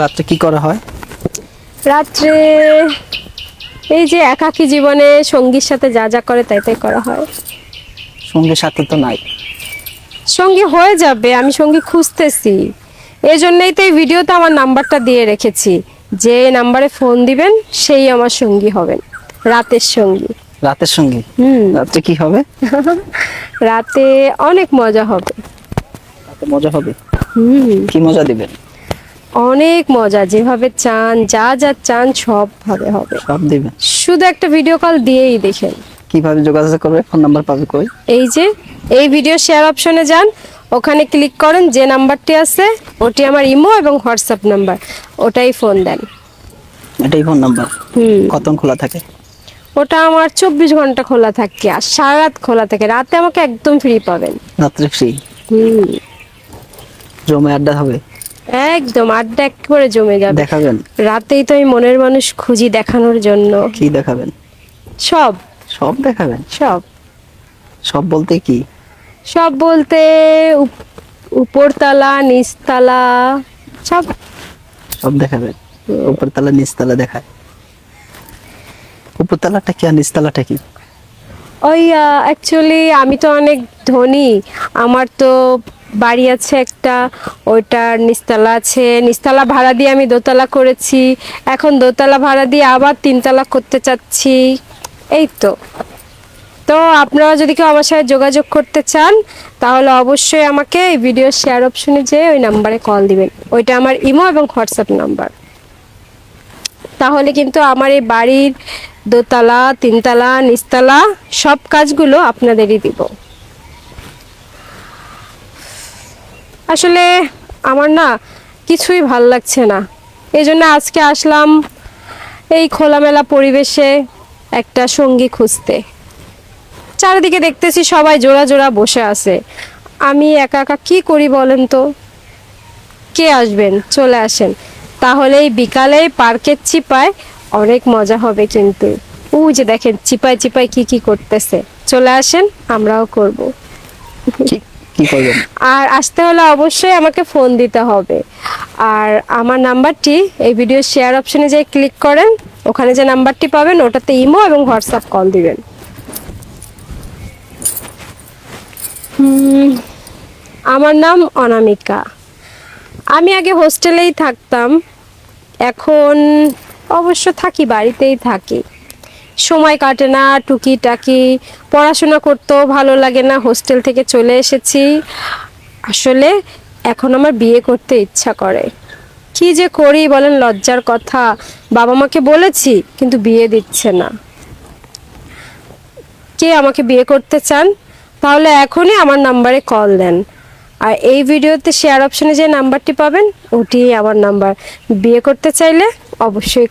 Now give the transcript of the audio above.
রাত্রে কি করা হয়? রাত্রে এই যে একাকী জীবনে সঙ্গীর সাথে যা যা করে তাই তাই করা হয়। সঙ্গে সাথে তো নাই। সঙ্গী হয়ে যাবে আমি সঙ্গী খুঁজতেছি। এই জন্যই তো এই ভিডিওতে আমার নাম্বারটা দিয়ে রেখেছি। যে নাম্বারে ফোন দিবেন সেই আমার সঙ্গী হবেন। রাতের সঙ্গী। রাতের সঙ্গী? হুম। রাতে কি হবে? রাতে অনেক মজা হবে। রাতে মজা হবে? হুম। কি মজা দিবেন? অনেক মজা যেভাবে চান যা যা চান সব ভাবে হবে। সব দিবেন শুধু একটা ভিডিও কল দিয়েই দেখেন। কীভাবে যোগাযোগ করবে ফোন নাম্বার পাবে কই? এই যে এই ভিডিও শেয়ার অপশনে যান ওখানে ক্লিক করেন যে নাম্বারটি আছে ওটি আমার ইমো এবং হোয়াটসঅ্যাপ নাম্বার ওটাই ফোন দেন। এটাই ফোন নাম্বার হুম। কতক্ষণ খোলা থাকে? ওটা আমার চব্বিশ ঘণ্টা খোলা থাকে আর সারা রাত খোলা থাকে রাতে আমাকে একদম ফ্রি পাবেন। রাত্রে ফ্রি হুম। জমে আড্ডা হবে? একদম আড্ডা একেবারে জমে যাবে। দেখাবেন? রাতেই তো আমি মনের মানুষ খুঁজি দেখানোর জন্য। কি দেখাবেন? সব। সব দেখাবেন? সব। সব বলতে কি? সব বলতে উপ- উপরতলা নিচতলা সব। সব দেখাবেন? উপরতলা নিচতলা দেখায়। উপরতলাটা কি আর নিচতলাটা কি? ওই অ্যাকচুয়ালি আমি তো অনেক ধনী। আমার তো বাড়ি আছে একটা, ওইটার নিচতলা আছে। নিচতলা ভাড়া দিয়ে আমি দোতলা করেছি। এখন দোতলা ভাড়া দিয়ে আবার তিনতলা করতে চাচ্ছি। এই তো। তো আপনারা যদি কেউ আমার সাথে যোগাযোগ করতে চান, তাহলে অবশ্যই আমাকে এই ভিডিও শেয়ার অপশনে যেয়ে ওই নাম্বারে কল দিবেন। ওইটা আমার ইমো এবং হোয়াটসঅ্যাপ নাম্বার তাহলে কিন্তু আমার এই বাড়ির দোতলা, তিনতলা নিচতলা সব কাজগুলো আপনাদেরই দিব। আসলে আমার না কিছুই ভালো লাগছে না। এই জন্য আজকে আসলাম এই খোলামেলা পরিবেশে একটা সঙ্গী খুঁজতে। চারিদিকে দেখতেছি সবাই জোড়া জোড়া বসে আছে। আমি একা একা কি করি বলেন তো? কে আসবেন? চলে আসেন। তাহলে এই বিকালে পার্কের চিপায় অনেক মজা হবে কিন্তু। ও যে দেখেন, চিপায় চিপায় কি কি করতেছে। চলে আসেন, আমরাও করব। কি কি করবেন? আর আসতে হলে অবশ্যই আমাকে ফোন দিতে হবে। আর আমার নাম্বারটি, এই ভিডিও শেয়ার অপশনে যাই ক্লিক করেন, ওখানে যে নাম্বারটি পাবেন, ওটাতে ইমো এবং হোয়াটসঅ্যাপ কল দিবেন। আমার নাম অনামিকা। আমি আগে হোস্টেলেই থাকতাম। এখন অবশ্য থাকি, বাড়িতেই থাকি। সময় কাটে না টুকি টাকি পড়াশোনা করতেও ভালো লাগে না, হোস্টেল থেকে চলে এসেছি। আসলে এখন আমার বিয়ে করতে ইচ্ছা করে। কি যে করি বলেন, লজ্জার কথা। বাবা মাকে বলেছি, কিন্তু বিয়ে দিচ্ছে না। কে আমাকে বিয়ে করতে চান? তাহলে এখনই আমার নাম্বারে কল দেন। আর এই ভিডিওতে শেয়ার অপশনে যে নাম্বারটি পাবেন ওটি আমার নাম্বার। বিয়ে করতে চাইলে অবশ্যই